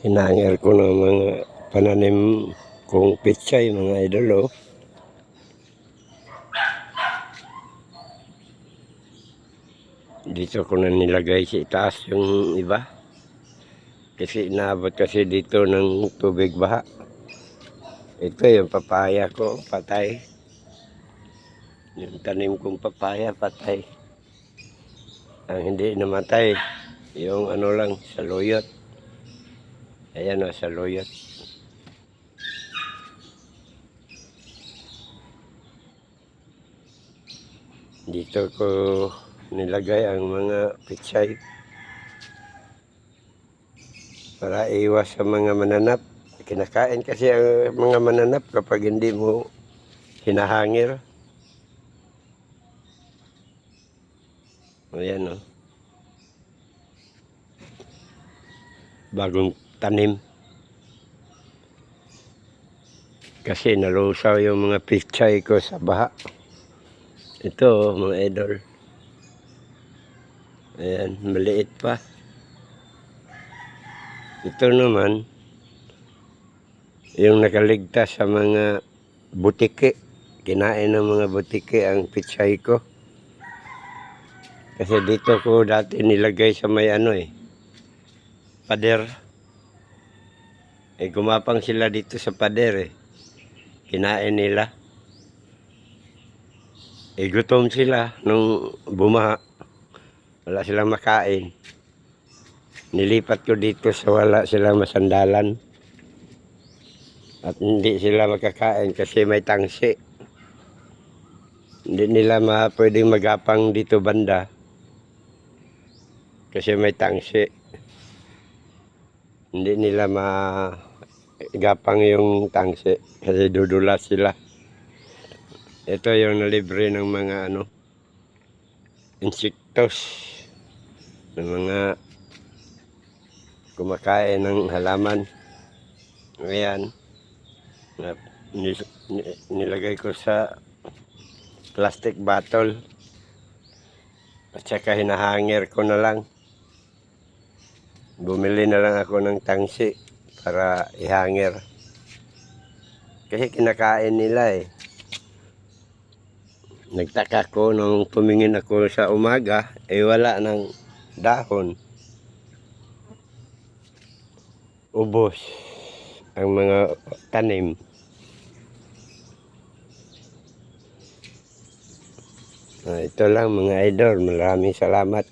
Hinangir ko ng mga pananim kong pitsay, mga idol, oh. Dito ko na nilagay sa itaas yung iba. Kasi inaabot kasi dito ng tubig baha. Ito yung papaya ko, patay. Yung tanim kong papaya, patay. Ang hindi namatay, yung ano lang, saluyot. Ayan o, saluyot. Dito ko nilagay ang mga pitsay para iwas sa mga mananap. Kinakain kasi ang mga mananap kapag hindi mo hinahangir. Ayan o. Bagong tanim. Kasi nalusaw yung mga pichay ko sa baha. Ito, mga idol. Ayan, maliit pa. Ito naman, yung nakaligtas sa mga butike. Kinain ng mga butike ang pichay ko. Kasi dito ko dati nilagay sa may ano eh, pader. Eh gumapang sila dito sa pader eh. Kinain nila. Eh gutom sila nung bumaha. Wala silang makain. Nilipat ko dito sa wala silang masandalan. At hindi sila makakain kasi may tangsi. Hindi nila ma pwedeng magapang dito banda. Kasi may tangsi. Hindi nila magapang yung tangsi kasi dudulas sila. Ito yung nalibre ng mga ano insektos ng mga kumakain ng halaman. Ayan. Nilagay ko sa plastic bottle. At saka hinahangir ko na lang. Bumili na lang ako ng tangsi para ihangir. Kasi kinakain nila eh. Nagtaka ko nung tumingin ako sa umaga, eh wala ng dahon. Ubos ang mga tanim. Ah, ito lang mga idol. Maraming salamat.